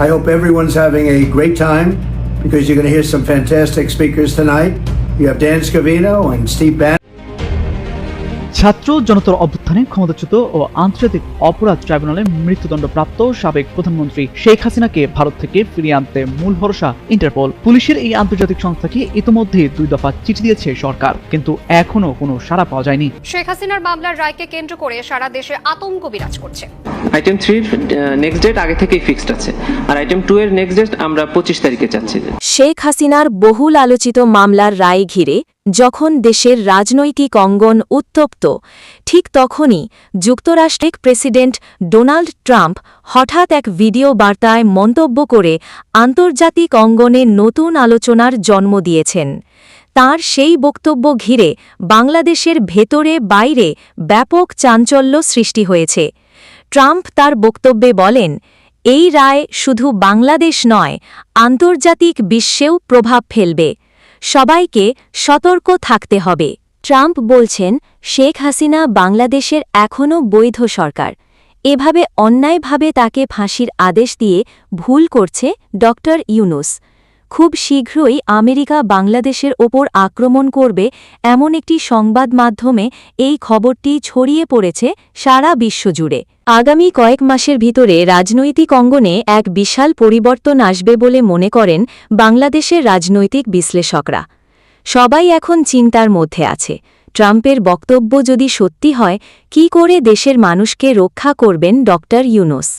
I hope everyone's having a great time because you're going to hear some fantastic speakers tonight. You have Dan Scavino and Steve Bannon. ছাত্র জনতার অভ্যুত্থানে ক্ষমতাচ্যুত ও আন্তর্জাতিক অপরাধ ট্রাইব্যুনালে মৃত্যুদণ্ডপ্রাপ্ত সাবেক প্রধানমন্ত্রী শেখ হাসিনাকে ভারত থেকে ফিরিয়ে আনতে মূল ভরসা ইন্টারপোল পুলিশের এই আন্তর্জাতিক সংস্থাকে ইতিমধ্যে দুই দফা চিঠি দিয়েছে সরকার কিন্তু এখনও কোনো সাড়া পাওয়া যায়নি শেখ হাসিনার মামলার রায়কে কেন্দ্র করে সারা দেশে আতঙ্ক বিরাজ করছে আইটেম থ্রির নেক্সট ডেট আগে থেকেই ফিক্সড আছে। আর আইটেম টু এর নেক্সট ডেট আমরা পঁচিশ তারিখে চাচ্ছি শেখ হাসিনার বহুল আলোচিত মামলার রায় ঘিরে যখন দেশের রাজনৈতিক অঙ্গন উত্তপ্ত, ঠিক তখনই যুক্তরাষ্ট্রের প্রেসিডেন্ট ডোনাল্ড ট্রাম্প হঠাৎ এক ভিডিও বার্তায় মন্তব্য করে আন্তর্জাতিক অঙ্গনে নতুন আলোচনার জন্ম দিয়েছেন। তার সেই বক্তব্য ঘিরে বাংলাদেশের ভেতরে বাইরে ব্যাপক চাঞ্চল্য সৃষ্টি হয়েছে। ট্রাম্প তার বক্তব্যে বলেন, এই রায় শুধু বাংলাদেশ নয়, আন্তর্জাতিক বিশ্বেও প্রভাব ফেলবে। সবাইকে সতর্ক থাকতে হবে। ট্রাম্প বলছেন, শেখ হাসিনা বাংলাদেশের এখনও বৈধ সরকার। এভাবে অন্যায়ভাবে তাকে ফাঁসির আদেশ দিয়ে ভুল করছে ড ইউনুস। খুব শীঘ্রই আমেরিকা বাংলাদেশের ওপর আক্রমণ করবে, এমন একটি সংবাদ মাধ্যমে এই খবরটি ছড়িয়ে পড়েছে সারা বিশ্বজুড়ে। আগামী কয়েক মাসের ভিতরে রাজনৈতিক অঙ্গনে এক বিশাল পরিবর্তন আসবে বলে মনে করেন বাংলাদেশের রাজনৈতিক বিশ্লেষকরা। সবাই এখন চিন্তার মধ্যে আছে, ট্রাম্পের বক্তব্য যদি সত্যি হয়, কি করে দেশের মানুষকে রক্ষা করবেন ডক্টর ইউনুস?